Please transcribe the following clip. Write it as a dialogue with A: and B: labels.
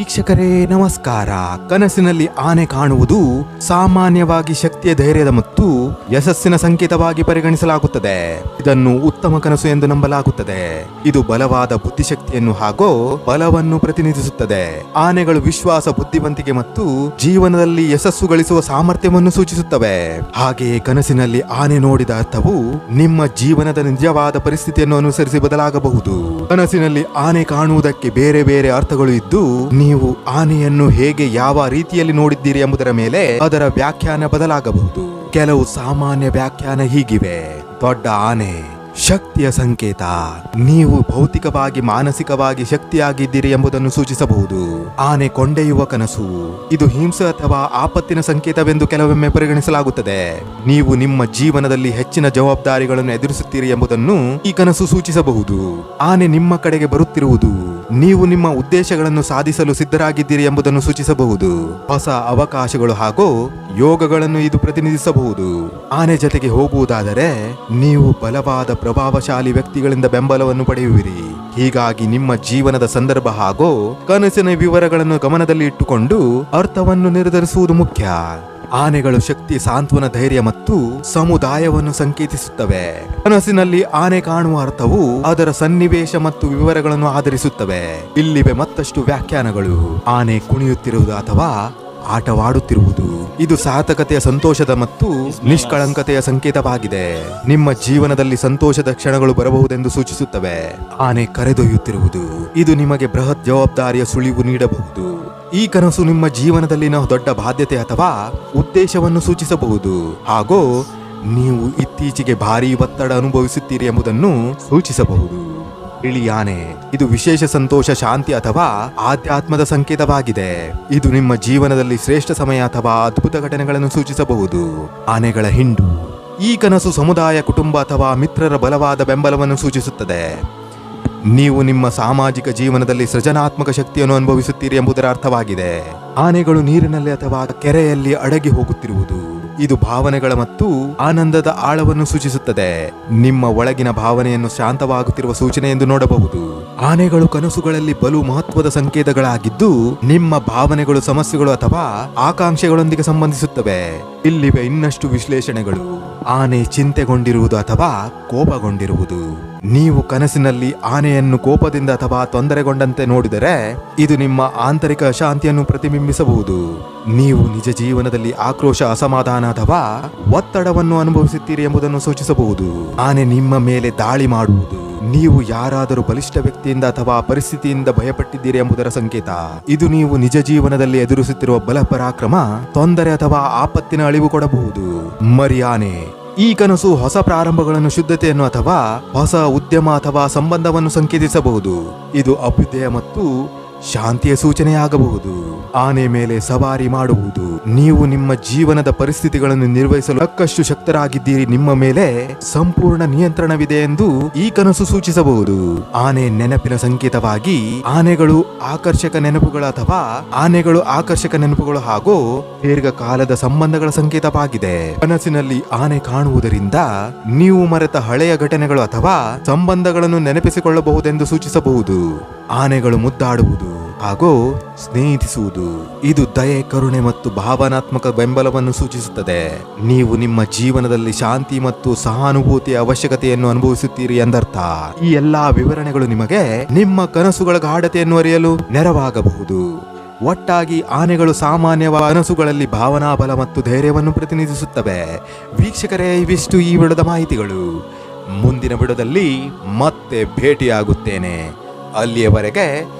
A: ವೀಕ್ಷಕರೇ, ನಮಸ್ಕಾರ. ಕನಸಿನಲ್ಲಿ ಆನೆ ಕಾಣುವುದು ಸಾಮಾನ್ಯವಾಗಿ ಶಕ್ತಿಯ ಧೈರ್ಯದ ಮತ್ತು ಯಶಸ್ಸಿನ ಸಂಕೇತವಾಗಿ ಪರಿಗಣಿಸಲಾಗುತ್ತದೆ. ಇದನ್ನು ಉತ್ತಮ ಕನಸು ಎಂದು ನಂಬಲಾಗುತ್ತದೆ. ಇದು ಬಲವಾದ ಬುದ್ಧಿಶಕ್ತಿಯನ್ನು ಹಾಗೂ ಬಲವನ್ನು ಪ್ರತಿನಿಧಿಸುತ್ತದೆ. ಆನೆಗಳು ವಿಶ್ವಾಸ, ಬುದ್ಧಿವಂತಿಕೆ ಮತ್ತು ಜೀವನದಲ್ಲಿ ಯಶಸ್ಸು ಗಳಿಸುವ ಸಾಮರ್ಥ್ಯವನ್ನು ಸೂಚಿಸುತ್ತವೆ. ಹಾಗೆಯೇ ಕನಸಿನಲ್ಲಿ ಆನೆ ನೋಡಿದ ಅರ್ಥವು ನಿಮ್ಮ ಜೀವನದ ನಿಜವಾದ ಪರಿಸ್ಥಿತಿಯನ್ನು ಅನುಸರಿಸಿ ಬದಲಾಗಬಹುದು. ಕನಸಿನಲ್ಲಿ ಆನೆ ಕಾಣುವುದಕ್ಕೆ ಬೇರೆ ಬೇರೆ ಅರ್ಥಗಳು ಇದ್ದು ನೀವು ಆನೆಯನ್ನು ಹೇಗೆ ಯಾವ ರೀತಿಯಲ್ಲಿ ನೋಡಿದ್ದೀರಿ ಎಂಬುದರ ಮೇಲೆ ಅದರ ವ್ಯಾಖ್ಯಾನ ಬದಲಾಗಬಹುದು. ಕೆಲವು ಸಾಮಾನ್ಯ ವ್ಯಾಖ್ಯಾನ ಹೀಗಿವೆ. ದೊಡ್ಡ ಆನೆ, ಶಕ್ತಿಯ ಸಂಕೇತ. ನೀವು ಭೌತಿಕವಾಗಿ, ಮಾನಸಿಕವಾಗಿ ಶಕ್ತಿಯಾಗಿದ್ದೀರಿ ಎಂಬುದನ್ನು ಸೂಚಿಸಬಹುದು. ಆನೆ ಕೊಂಡೆಯುವ ಕನಸು. ಇದು ಹಿಂಸೆ ಅಥವಾ ಆಪತ್ತಿನ ಸಂಕೇತವೆಂದು ಕೆಲವೊಮ್ಮೆ ಪರಿಗಣಿಸಲಾಗುತ್ತದೆ. ನೀವು ನಿಮ್ಮ ಜೀವನದಲ್ಲಿ ಹೆಚ್ಚಿನ ಜವಾಬ್ದಾರಿಗಳನ್ನು ಎದುರಿಸುತ್ತೀರಿ ಎಂಬುದನ್ನು ಈ ಕನಸು ಸೂಚಿಸಬಹುದು. ಆನೆ ನಿಮ್ಮ ಕಡೆಗೆ ಬರುತ್ತಿರುವುದು ನೀವು ನಿಮ್ಮ ಉದ್ದೇಶಗಳನ್ನು ಸಾಧಿಸಲು ಸಿದ್ಧರಾಗಿದ್ದೀರಿ ಎಂಬುದನ್ನು ಸೂಚಿಸಬಹುದು. ಹೊಸ ಅವಕಾಶಗಳು ಹಾಗೂ ಯೋಗಗಳನ್ನು ಇದು ಪ್ರತಿನಿಧಿಸಬಹುದು. ಆನೆ ಜೊತೆಗೆ ಹೋಗುವುದಾದರೆ ನೀವು ಬಲವಾದ ಪ್ರಭಾವಶಾಲಿ ವ್ಯಕ್ತಿಗಳಿಂದ ಬೆಂಬಲವನ್ನು ಪಡೆಯುವಿರಿ. ಹೀಗಾಗಿ ನಿಮ್ಮ ಜೀವನದ ಸಂದರ್ಭ ಹಾಗೂ ಕನಸಿನ ವಿವರಗಳನ್ನು ಗಮನದಲ್ಲಿ ಇಟ್ಟುಕೊಂಡು ಅರ್ಥವನ್ನು ನಿರ್ಧರಿಸುವುದು ಮುಖ್ಯ. ಆನೆಗಳು ಶಕ್ತಿ, ಸಾಂತ್ವನ ಧೈರ್ಯ ಮತ್ತು ಸಮುದಾಯವನ್ನು ಸಂಕೇತಿಸುತ್ತವೆ. ಕನಸಿನಲ್ಲಿ ಆನೆ ಕಾಣುವ ಅರ್ಥವು ಅದರ ಸನ್ನಿವೇಶ ಮತ್ತು ವಿವರಗಳನ್ನು ಆಧರಿಸುತ್ತವೆ. ಇಲ್ಲಿವೆ ಮತ್ತಷ್ಟು ವ್ಯಾಖ್ಯಾನಗಳು. ಆನೆ ಕುಣಿಯುತ್ತಿರುವುದು ಅಥವಾ ಆಟವಾಡುತ್ತಿರುವುದು. ಇದು ಸಾರ್ಥಕತೆಯ ಸಂತೋಷದ ಮತ್ತು ನಿಷ್ಕಳಂಕತೆಯ ಸಂಕೇತವಾಗಿದೆ. ನಿಮ್ಮ ಜೀವನದಲ್ಲಿ ಸಂತೋಷದ ಕ್ಷಣಗಳು ಬರಬಹುದೆಂದು ಸೂಚಿಸುತ್ತವೆ. ಆನೆ ಕರೆದೊಯ್ಯುತ್ತಿರುವುದು. ಇದು ನಿಮಗೆ ಬೃಹತ್ ಜವಾಬ್ದಾರಿಯ ಸುಳಿವು ನೀಡಬಹುದು. ಈ ಕನಸು ನಿಮ್ಮ ಜೀವನದಲ್ಲಿನ ದೊಡ್ಡ ಬಾಧ್ಯತೆ ಅಥವಾ ಉದ್ದೇಶವನ್ನು ಸೂಚಿಸಬಹುದು. ಹಾಗೂ ನೀವು ಇತ್ತೀಚೆಗೆ ಭಾರೀ ಒತ್ತಡ ಅನುಭವಿಸುತ್ತೀರಿ ಎಂಬುದನ್ನು ಸೂಚಿಸಬಹುದು. ಇಳಿ ಆನೆ ಇದು ವಿಶೇಷ ಸಂತೋಷ, ಶಾಂತಿ ಅಥವಾ ಆಧ್ಯಾತ್ಮದ ಸಂಕೇತವಾಗಿದೆ. ಇದು ನಿಮ್ಮ ಜೀವನದಲ್ಲಿ ಶ್ರೇಷ್ಠ ಸಮಯ ಅಥವಾ ಅದ್ಭುತ ಘಟನೆಗಳನ್ನು ಸೂಚಿಸಬಹುದು. ಆನೆಗಳ ಹಿಂಡು. ಈ ಕನಸು ಸಮುದಾಯ, ಕುಟುಂಬ ಅಥವಾ ಮಿತ್ರರ ಬಲವಾದ ಬೆಂಬಲವನ್ನು ಸೂಚಿಸುತ್ತದೆ. ನೀವು ನಿಮ್ಮ ಸಾಮಾಜಿಕ ಜೀವನದಲ್ಲಿ ಸೃಜನಾತ್ಮಕ ಶಕ್ತಿಯನ್ನು ಅನುಭವಿಸುತ್ತೀರಿ ಎಂಬುದರ ಅರ್ಥವಾಗಿದೆ. ಆನೆಗಳು ನೀರಿನಲ್ಲಿ ಅಥವಾ ಕೆರೆಯಲ್ಲಿ ಅಡಗಿ ಹೋಗುತ್ತಿರುವುದು. ಇದು ಭಾವನೆಗಳ ಮತ್ತು ಆನಂದದ ಆಳವನ್ನು ಸೂಚಿಸುತ್ತದೆ. ನಿಮ್ಮ ಒಳಗಿನ ಭಾವನೆಯನ್ನು ಶಾಂತವಾಗುತ್ತಿರುವ ಸೂಚನೆ ಎಂದು ನೋಡಬಹುದು. ಆನೆಗಳು ಕನಸುಗಳಲ್ಲಿ ಬಲು ಮಹತ್ವದ ಸಂಕೇತಗಳಾಗಿದ್ದು, ನಿಮ್ಮ ಭಾವನೆಗಳು ಸಮಸ್ಯೆಗಳು ಅಥವಾ ಆಕಾಂಕ್ಷೆಗಳೊಂದಿಗೆ ಸಂಬಂಧಿಸುತ್ತವೆ. ಇಲ್ಲಿವೆ ಇನ್ನಷ್ಟು ವಿಶ್ಲೇಷಣೆಗಳು. ಆನೆ ಚಿಂತೆಗೊಂಡಿರುವುದು ಅಥವಾ ಕೋಪಗೊಂಡಿರುವುದು. ನೀವು ಕನಸಿನಲ್ಲಿ ಆನೆಯನ್ನು ಕೋಪದಿಂದ ಅಥವಾ ತೊಂದರೆಗೊಂಡಂತೆ ನೋಡಿದರೆ ಇದು ನಿಮ್ಮ ಆಂತರಿಕ ಶಾಂತಿಯನ್ನು ಪ್ರತಿಬಿಂಬಿಸಬಹುದು. ನೀವು ನಿಜ ಜೀವನದಲ್ಲಿ ಆಕ್ರೋಶ, ಅಸಮಾಧಾನ ಅಥವಾ ಒತ್ತಡವನ್ನು ಅನುಭವಿಸುತ್ತೀರಿ ಎಂಬುದನ್ನು ಸೂಚಿಸಬಹುದು. ಆನೆ ನಿಮ್ಮ ಮೇಲೆ ದಾಳಿ ಮಾಡುವುದು. ನೀವು ಯಾರಾದರೂ ಬಲಿಷ್ಠ ವ್ಯಕ್ತಿಯಿಂದ ಅಥವಾ ಪರಿಸ್ಥಿತಿಯಿಂದ ಭಯಪಟ್ಟಿದ್ದೀರಿ ಎಂಬುದರ ಸಂಕೇತ. ಇದು ನೀವು ನಿಜ ಜೀವನದಲ್ಲಿ ಎದುರಿಸುತ್ತಿರುವ ಬಲ ಪರಾಕ್ರಮ ತೊಂದರೆ ಅಥವಾ ಆಪತ್ತಿನ ಅಳಿವು ಕೊಡಬಹುದು. ಮರಿ ಆನೆ ಈ ಕನಸು ಹೊಸ ಪ್ರಾರಂಭಗಳನ್ನು ಶುದ್ಧತೆಯನ್ನು ಅಥವಾ ಹೊಸ ಉದ್ಯಮ ಅಥವಾ ಸಂಬಂಧವನ್ನು ಸಂಕೇತಿಸಬಹುದು. ಇದು ಅಭ್ಯುದಯ ಮತ್ತು ಶಾಂತಿಯ ಸೂಚನೆಯಾಗಬಹುದು. ಆನೆ ಮೇಲೆ ಸವಾರಿ ಮಾಡುವುದು. ನೀವು ನಿಮ್ಮ ಜೀವನದ ಪರಿಸ್ಥಿತಿಗಳನ್ನು ನಿರ್ವಹಿಸಲು ಸಾಕಷ್ಟು ಶಕ್ತರಾಗಿದ್ದೀರಿ. ನಿಮ್ಮ ಮೇಲೆ ಸಂಪೂರ್ಣ ನಿಯಂತ್ರಣವಿದೆ ಎಂದು ಈ ಕನಸು ಸೂಚಿಸಬಹುದು. ಆನೆ ನೆನಪಿನ ಸಂಕೇತವಾಗಿ, ಆನೆಗಳು ಆಕರ್ಷಕ ನೆನಪುಗಳು ಅಥವಾ ಆನೆಗಳು ಆಕರ್ಷಕ ನೆನಪುಗಳು ಹಾಗೂ ದೀರ್ಘಕಾಲದ ಸಂಬಂಧಗಳ ಸಂಕೇತವಾಗಿದೆ. ಕನಸಿನಲ್ಲಿ ಆನೆ ಕಾಣುವುದರಿಂದ ನೀವು ಮರೆತ ಹಳೆಯ ಘಟನೆಗಳು ಅಥವಾ ಸಂಬಂಧಗಳನ್ನು ನೆನಪಿಸಿಕೊಳ್ಳಬಹುದೆಂದು ಸೂಚಿಸಬಹುದು. ಆನೆಗಳು ಮುದ್ದಾಡುವುದು. ಹಾಗೂ ಸ್ನೇಹಿತಿಸುವುದು. ಇದು ದಯೆ, ಕರುಣೆ ಮತ್ತು ಭಾವನಾತ್ಮಕ ಬೆಂಬಲವನ್ನು ಸೂಚಿಸುತ್ತದೆ. ನೀವು ನಿಮ್ಮ ಜೀವನದಲ್ಲಿ ಶಾಂತಿ ಮತ್ತು ಸಹಾನುಭೂತಿಯ ಅವಶ್ಯಕತೆಯನ್ನು ಅನುಭವಿಸುತ್ತೀರಿ ಎಂದರ್ಥ. ಈ ಎಲ್ಲಾ ವಿವರಣೆಗಳು ನಿಮಗೆ ನಿಮ್ಮ ಕನಸುಗಳ ಗಾಢತೆಯನ್ನು ಅರಿಯಲು ನೆರವಾಗಬಹುದು. ಒಟ್ಟಾಗಿ ಆನೆಗಳು ಸಾಮಾನ್ಯವಾದ ಕನಸುಗಳಲ್ಲಿ ಭಾವನಾ ಬಲ ಮತ್ತು ಧೈರ್ಯವನ್ನು ಪ್ರತಿನಿಧಿಸುತ್ತವೆ. ವೀಕ್ಷಕರೇ, ಇವಿಷ್ಟು ಈ ವಿಡದ ಮಾಹಿತಿಗಳು. ಮುಂದಿನ ಬಿಡದಲ್ಲಿ ಮತ್ತೆ ಭೇಟಿಯಾಗುತ್ತೇನೆ. ಅಲ್ಲಿಯವರೆಗೆ